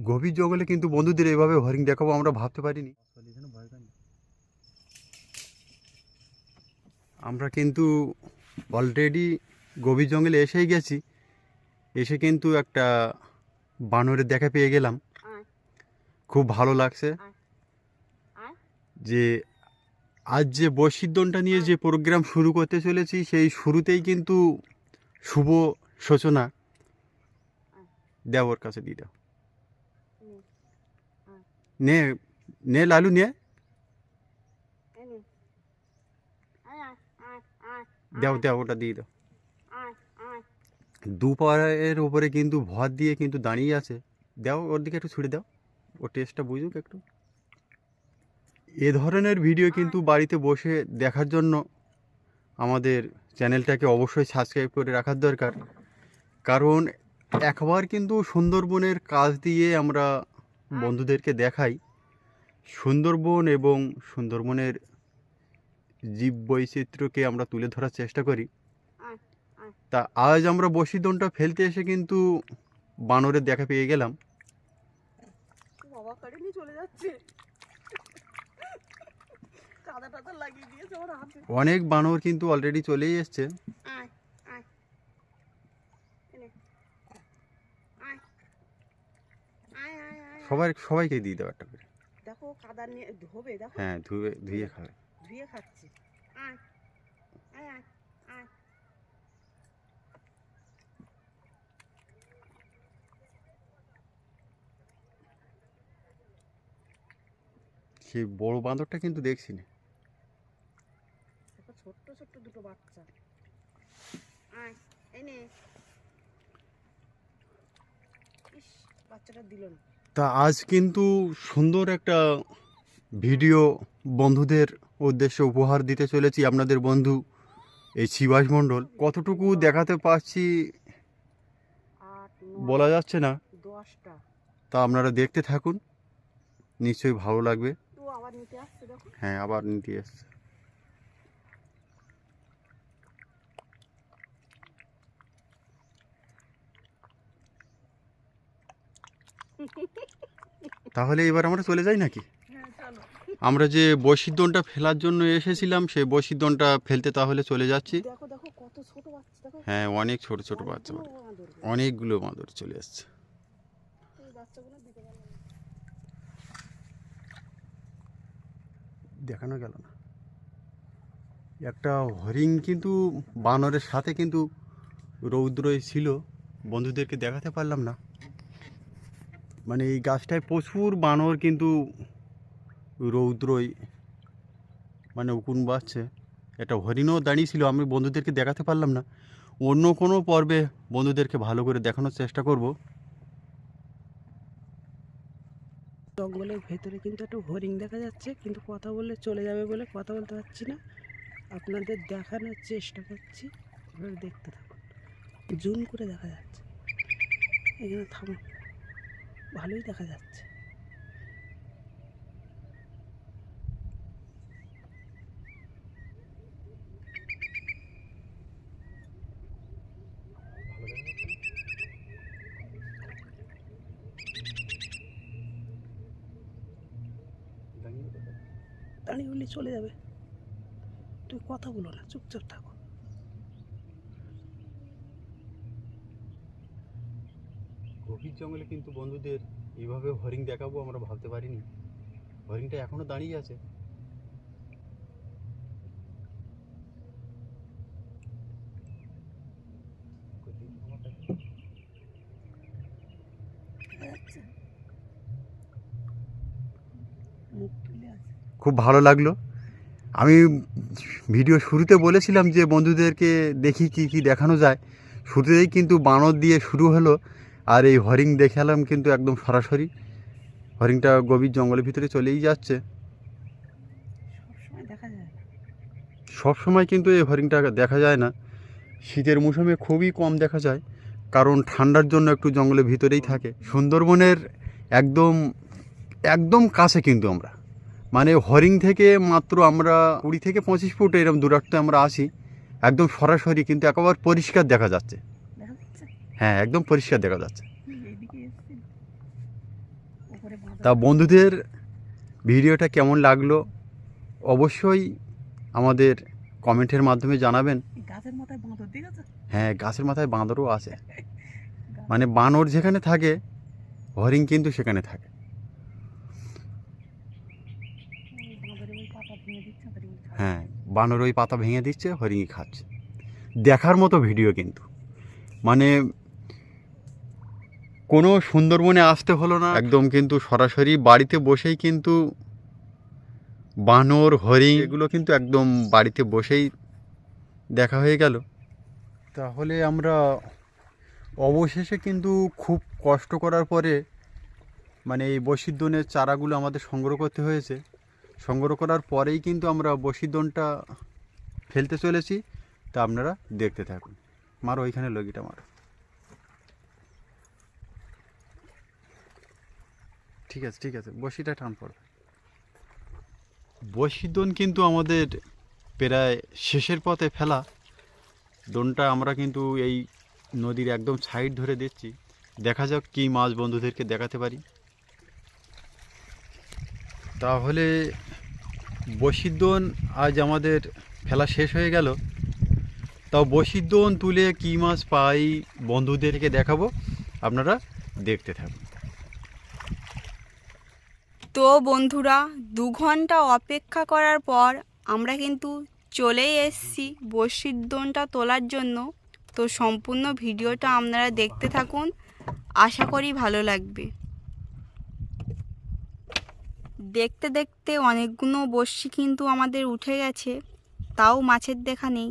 গভীর জঙ্গলে কিন্তু বন্ধুদের এইভাবে হরিণ দেখাবো আমরা ভাবতে পারিনি। আমরা কিন্তু অলরেডি গভীর জঙ্গলে এসেই গেছি। এসে কিন্তু একটা বানরের দেখা পেয়ে গেলাম। খুব ভালো লাগছে যে আজ যে বৈশিদ্যনটা নিয়ে যে প্রোগ্রাম শুরু করতে চলেছি সেই শুরুতেই কিন্তু শুভ সূচনা দেওয়ার কাছে দিয়ে দাও নে, নে লালু নে। দাও দাও ওটা দিয়ে দাও। দুপায়ের ওপরে কিন্তু ভর দিয়ে কিন্তু দাঁড়িয়ে আছে। দাও ওর দিকে একটু ছুড়ে দাও। ও টেস্টটা বুঝুক একটু। এ ধরনের ভিডিও কিন্তু বাড়িতে বসে দেখার জন্য আমাদের চ্যানেলটাকে অবশ্যই সাবস্ক্রাইব করে রাখার দরকার। কারণ একবার কিন্তু সুন্দরবনের কাজ দিয়ে আমরা বন্ধুদেরকে দেখাই। সুন্দরবন এবং সুন্দরবনের জীব বৈচিত্র্যকে আমরা তুলে ধরার চেষ্টা করি। তা আজ আমরা বসিদনটা ফেলতে এসে কিন্তু বানরের দেখা পেয়ে গেলাম। অনেক বানর কিন্তু অলরেডি চলেই এসছে আয় আয় এই নে। আয় আয় সবাই সবাইকে দিয়ে দাও একটা করে। দেখো কাদা নিয়ে ধোবে দেখো। হ্যাঁ ধুয়ে ধুয়ে খাবে। ধুয়ে খাচ্ছে। আয় আয় আয় আয়। সেই বড় বাঁদরটা কিন্তু দেখছি না। ছোট্ট ছোট্ট দুটো বাচ্চা। আয় এই নে। ইস বাচ্চাটা দিল না। তা আজ কিন্তু সুন্দর একটা ভিডিও বন্ধুদের উদ্দেশ্যে উপহার দিতে চলেছি আপনাদের বন্ধু এই শিবাস মণ্ডল। কতটুকু দেখাতে পারছি বলা যাচ্ছে না। তা আপনারা দেখতে থাকুন। নিশ্চয়ই ভালো লাগবে। হ্যাঁ আবার নিতে আসছে দেখো হ্যাঁ আবার নিতে এসছে তাহলে এবার আমরা চলে যাই নাকি? হ্যাঁ আমরা যে বৈশিদ্যনটা ফেলার জন্য এসেছিলাম সেই বৈশিদ্যনটা ফেলতে তাহলে চলে যাচ্ছি। হ্যাঁ অনেক ছোট ছোট বাচ্চা। অনেকগুলো বাঁদর। চলে না। দেখানো গেল না। একটা হরিণ কিন্তু বানরের সাথে কিন্তু রৌদ্রই ছিল। বন্ধুদেরকে দেখাতে পারলাম না। মানে এই গাছটায় প্রচুর বানর কিন্তু রৌদ্রই মানে উকুন বাজছে একটা হরিণও দাঁড়িয়ে ছিল আমি বন্ধুদেরকে দেখাতে পারলাম না। অন্য কোনো পর্বে বন্ধুদেরকে ভালো করে দেখানোর চেষ্টা করব। জঙ্গলের ভেতরে কিন্তু একটু হরিণ দেখা যাচ্ছে, কিন্তু কথা বললে চলে যাবে বলে কথা বলতে পারছি না। আপনাদের দেখানোর চেষ্টা করছি, আপনারা দেখতে থাকুন। জুম করে দেখা যাচ্ছে। এখানে থামুন ভালোই দেখা যাচ্ছে। চলে যাবে। তুই কথা বলো না চুপচাপ থাকো গভীর জঙ্গলে কিন্তু বন্ধুদের এইভাবে হরিণ দেখাবো আমরা ভাবতে পারিনি। হরিণটা এখনও দাঁড়িয়ে আছে। খুব ভালো লাগল। আমি ভিডিও শুরুতে বলেছিলাম যে বন্ধুদেরকে দেখি কি কি দেখানো যায়। শুরুতেই কিন্তু বানর দিয়ে শুরু হলো। আর এই হরিণ দেখালাম কিন্তু একদম সরাসরি। হরিণটা গভীর জঙ্গলের ভিতরে চলেই যাচ্ছে। সব সময় কিন্তু এই হরিণটা দেখা যায় না। শীতের মৌসুমে খুবই কম দেখা যায় কারণ ঠান্ডার জন্য একটু জঙ্গলের ভিতরেই থাকে। সুন্দরবনের একদম একদম কাছে কিন্তু আমরা। মানে হরিণ থেকে মাত্র আমরা কুড়ি থেকে পঁচিশ ফুট এরকম দূরত্বে আমরা আসি একদম সরাসরি কিন্তু একেবারে পরিষ্কার দেখা যাচ্ছে। হ্যাঁ একদম পরিষ্কার দেখা যাচ্ছে। তা বন্ধুদের ভিডিওটা কেমন লাগল অবশ্যই আমাদের কমেন্টের মাধ্যমে জানাবেন। হ্যাঁ গাছের মাথায় বাঁদরও আছে। মানে বানর যেখানে থাকে হরিণ কিন্তু সেখানে থাকে। হ্যাঁ বানর ওই পাতা ভেঙে দিচ্ছে হরিণই খাচ্ছে। দেখার মতো ভিডিও কিন্তু। মানে কোনো সুন্দরবনে আসতে হলো না। একদম কিন্তু সরাসরি বাড়িতে বসেই কিন্তু বানর হরিণ এগুলো কিন্তু একদম বাড়িতে বসেই দেখা হয়ে গেল। তাহলে আমরা অবশেষে কিন্তু খুব কষ্ট করার পরে মানে এই বসিদ্ধনের চারাগুলো আমাদের সংগ্রহ করতে হয়েছে। সংগ্রহ করার পরেই কিন্তু আমরা বসিদনটা ফেলতে চলেছি। তা আপনারা দেখতে থাকুন। মারো ওইখানে লগিটা মারো। ঠিক আছে ঠিক আছে। বসিটা টান পড়বে। বসিদন কিন্তু আমাদের প্রায় শেষের পথে ফেলা। দোনটা আমরা কিন্তু এই নদীর একদম সাইড ধরে দিচ্ছি। দেখা যাক কী মাছ বন্ধুদেরকে দেখাতে পারি। তাহলে বসিদ্দন আজ আমাদের ফেলা শেষ হয়ে গেল। তাও বসিদ্দন তুলে কী মাছ পাই বন্ধুদেরকে দেখাবো। আপনারা দেখতে থাকুন। তো বন্ধুরা, দু ঘণ্টা অপেক্ষা করার পর আমরা কিন্তু চলেই এসেছি বড়শির দোনটা তোলার জন্য। তো সম্পূর্ণ ভিডিওটা আপনারা দেখতে থাকুন। আশা করি ভালো লাগবে। দেখতে দেখতে অনেকগুলো বড়শি কিন্তু আমাদের উঠে গেছে, তাও মাছের দেখা নেই।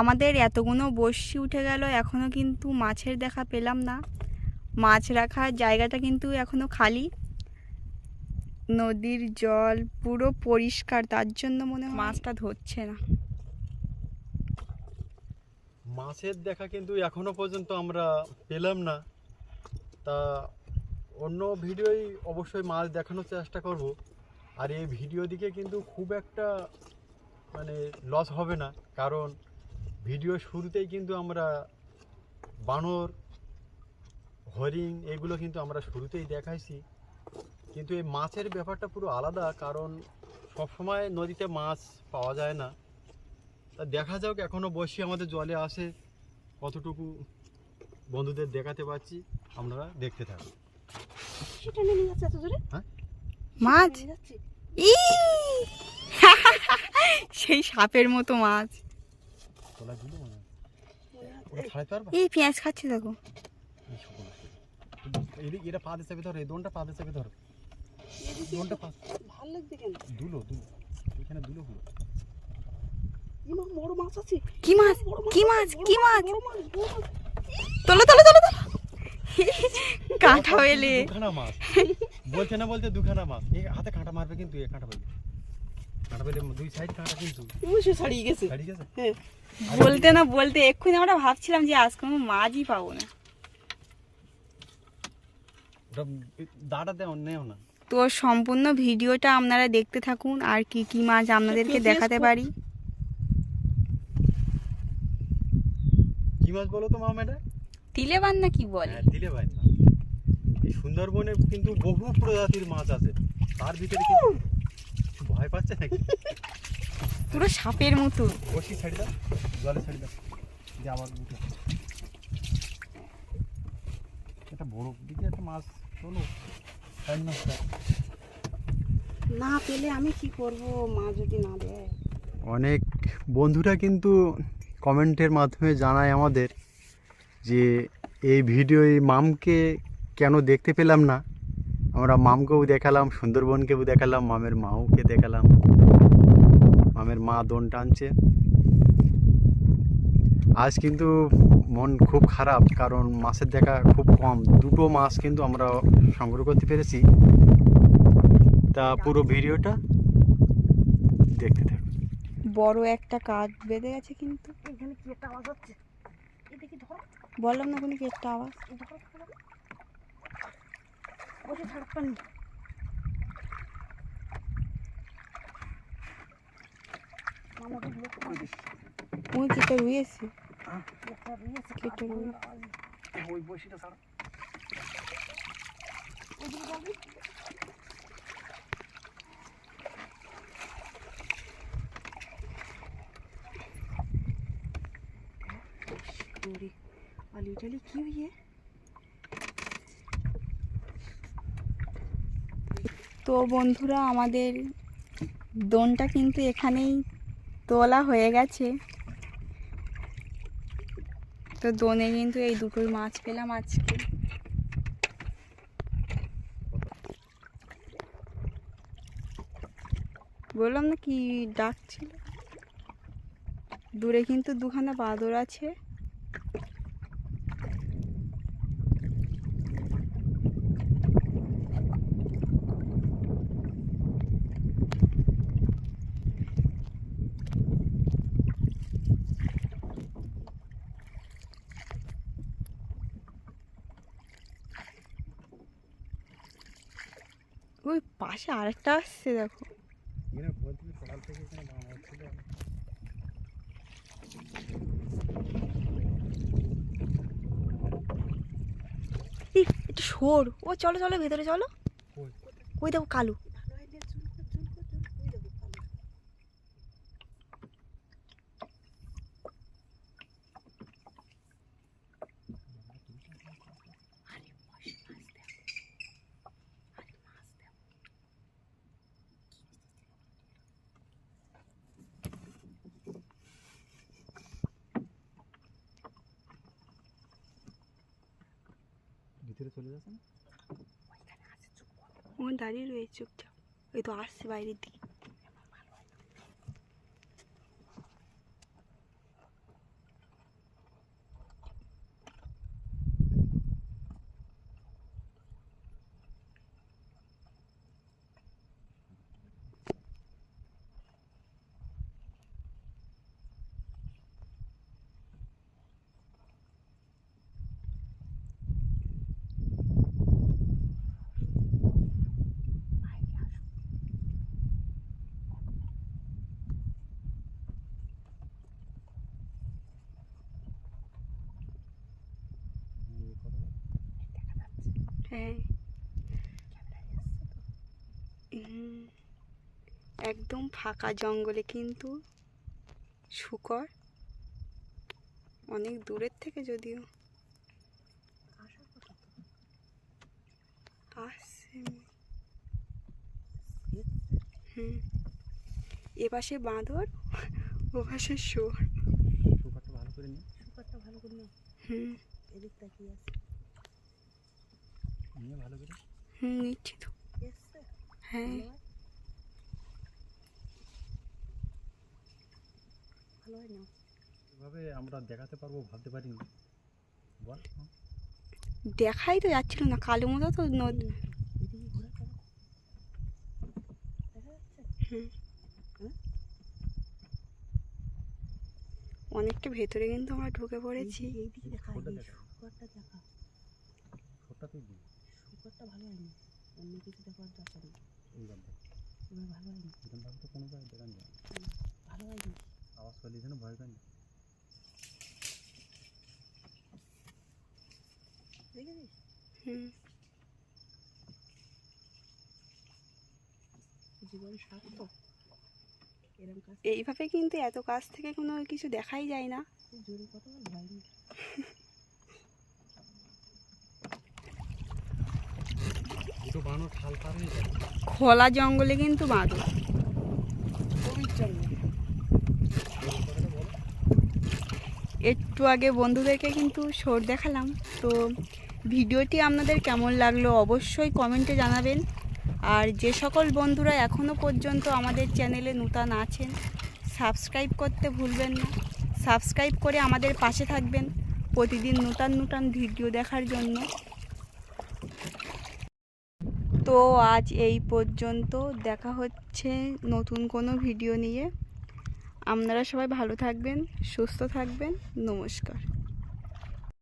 আমাদের এতগুলো বড়শি উঠে গেল এখনও কিন্তু মাছের দেখা পেলাম না। মাছ রাখার জায়গাটা কিন্তু এখনও খালি। নদীর জল পুরো পরিষ্কার তার জন্য মনে হয় মাছটা ধরছে না। মাছের দেখা কিন্তু এখনও পর্যন্ত আমরা পেলাম না। তা অন্য ভিডিওই অবশ্যই মাছ দেখানোর চেষ্টা করব। আর এই ভিডিও দিকে কিন্তু খুব একটা মানে লস হবে না। কারণ ভিডিও শুরুতেই কিন্তু আমরা বানর হরিণ এগুলো কিন্তু আমরা শুরুতেই দেখাইছি। কিন্তু এই মাছের ব্যাপারটা পুরো আলাদা কারণ সবসময় নদীতে মাছ পাওয়া যায় না। তা দেখা যাক এখনও বসি আমাদের জলে আসে কতটুকু বন্ধুদের দেখাতে পারছি আপনারা দেখতে থাকুন। সেটা নিয়ে যাচ্ছে এত জোরে? মাছ? ই! সেই সাপের মতো মাছ। মনে হয়। এই পেঁয়াজ খাচ্ছে দেখো। এদিকে এটা পা দিচ্ছে ধরো এই দোনটা পা ধরো। দোনটা পা ভালো লাগছে কেন দুলো দুলো। এখানে দুলো হলো বড় মাছ আছে। কি মাছ? কি মাছ? কি মাছ বড় মাছ বড় মাছ। তোলো তোলো তোলো তোলো। কাঁঠা এলে দুখানা মাছ। বলছে না বলতে দুখানা মাছ। এই হাতে কাঁটা মারবে কিন্তু এ কাঁটা পেলে কাঁটা পেলে দুই সাইড কাঁটা কিন্তু। অবশ্যই ছাড়িয়ে গেছে। হ্যাঁ। বলতে না বলতে এক্ষুনি আমরা ভাবছিলাম যে আজকে কোনো মাছই পাবো না। ওটা দাঁড়া নেও না। তো সম্পূর্ণ ভিডিওটা আপনারা দেখতে থাকুন আর কি কি মাছ আপনাদেরকে দেখাতে পারি। কি মাছ বলো তো মামা এটা তিলে বান্না কি বলে? হ্যাঁ দিলে ভাই না। এই সুন্দরবনে কিন্তু বহু প্রজাতির মাছ আছে। তার ভিতরে কি ভয় পাচ্ছে নাকি? পুরো সাপের মতো। বসি ছাড়ি দাও। জলে ছাড়ি দাও। যে আবার দুটো একটা বড় দিকে একটা মাছ না না পেলে আমি কি করব? মা যদি না দেয়। অনেক বন্ধুরা কিন্তু কমেন্টের মাধ্যমে জানায় আমাদের যে এই ভিডিও এই মামকে কেন দেখতে পেলাম না। আমরা মামকেও দেখালাম সুন্দরবনকেও দেখালাম মামের মাওকে দেখালাম। মামের মা দোন টানছে। আজ কিন্তু মন খুব খারাপ কারণ মাছের দেখা খুব কম। দুটো মাছ কিন্তু আমরা সংগ্রহ করতে পেরেছি। তা পুরো ভিডিওটা দেখতে থাকুন। বড় একটা কাজ বেঁধে গেছে কিন্তু। এখানে কি একটা আওয়াজ হচ্ছে? বললাম না কোনো কি একটা আওয়াজ। বসে ছাড় পানি। মামাকে বিরক্ত করে দিস। ওই কেটে রয়েছে, ওই বসিটা ছাড়া তো বন্ধুরা আমাদের দোনটা কিন্তু এখানেই তোলা হয়ে গেছে। তো দোনে কিন্তু এই দুটোই মাছ পেলাম আজকে। বললাম না কি ডাক ছিল দূরে কিন্তু দুখানা বাদর আছে। ওই পাশে আরেকটা আসছে দেখো। একটু সর ও চলো চলো ভেতরে চলো। ওই দেখো কালু ভালো হয় না জুন কর জুন কর জুন ওই দেবো কালো ভিতরে চলে যাচ্ছে না? ও দাঁড়িয়ে রয়েছে চুপচাপ। ওই তো আসছে বাইরের দিকে এই কথা বল। হ্যাঁ। একদম ফাঁকা জঙ্গলে কিন্তু শুকর অনেক দূরের থেকে যদিও। হুম। এ পাশে বাঁদর ও পাশে শোর ভালো করে হুম। এদিক তাকিয়ে আছে। নিয়ে ভালো করে? হুম নিচ্ছি তো। হ্যাঁ। না এভাবে আমরা দেখাতে পারব ভাবতে পারিনি। বল। হ্যাঁ। দেখাই তো যাচ্ছিল না কালো মতো তো নদ? অনেকটা ভেতরে কিন্তু আমরা ঢুকে পড়েছি। দেখা। সুপারটা ভালো হয়নি। অন্য কিছু দেখার দরকার নেই। এই গানটা এবার ভালো হয়নি। এরকম ভাবে তো কোনো জায়গায় দেখান যায়। ভালো হয়নি। আওয়াজ করলে যেন ভয় পাই না। দেখেছিস? হুম। জীবন সার্থক এইভাবে কিন্তু এত কাছ থেকে কোনো কিছু দেখাই যায় না। জোরে কথা বল হয়নি দুটো বানর ঠাল পার হয়ে যায় খোলা জঙ্গলে কিন্তু জঙ্গল একটু আগে বন্ধুদেরকে কিন্তু শোর দেখালাম। তো ভিডিওটি আপনাদের কেমন লাগল অবশ্যই কমেন্টে জানাবেন। আর যে সকল বন্ধুরা এখনও পর্যন্ত আমাদের চ্যানেলে নূতন আছেন, সাবস্ক্রাইব করতে ভুলবেন না। সাবস্ক্রাইব করে আমাদের পাশে থাকবেন প্রতিদিন নূতন নূতন ভিডিও দেখার জন্য। তো আজ এই পর্যন্ত। দেখা হচ্ছে নতুন কোনো ভিডিও নিয়ে। আপনারা সবাই ভালো থাকবেন, সুস্থ থাকবেন। নমস্কার।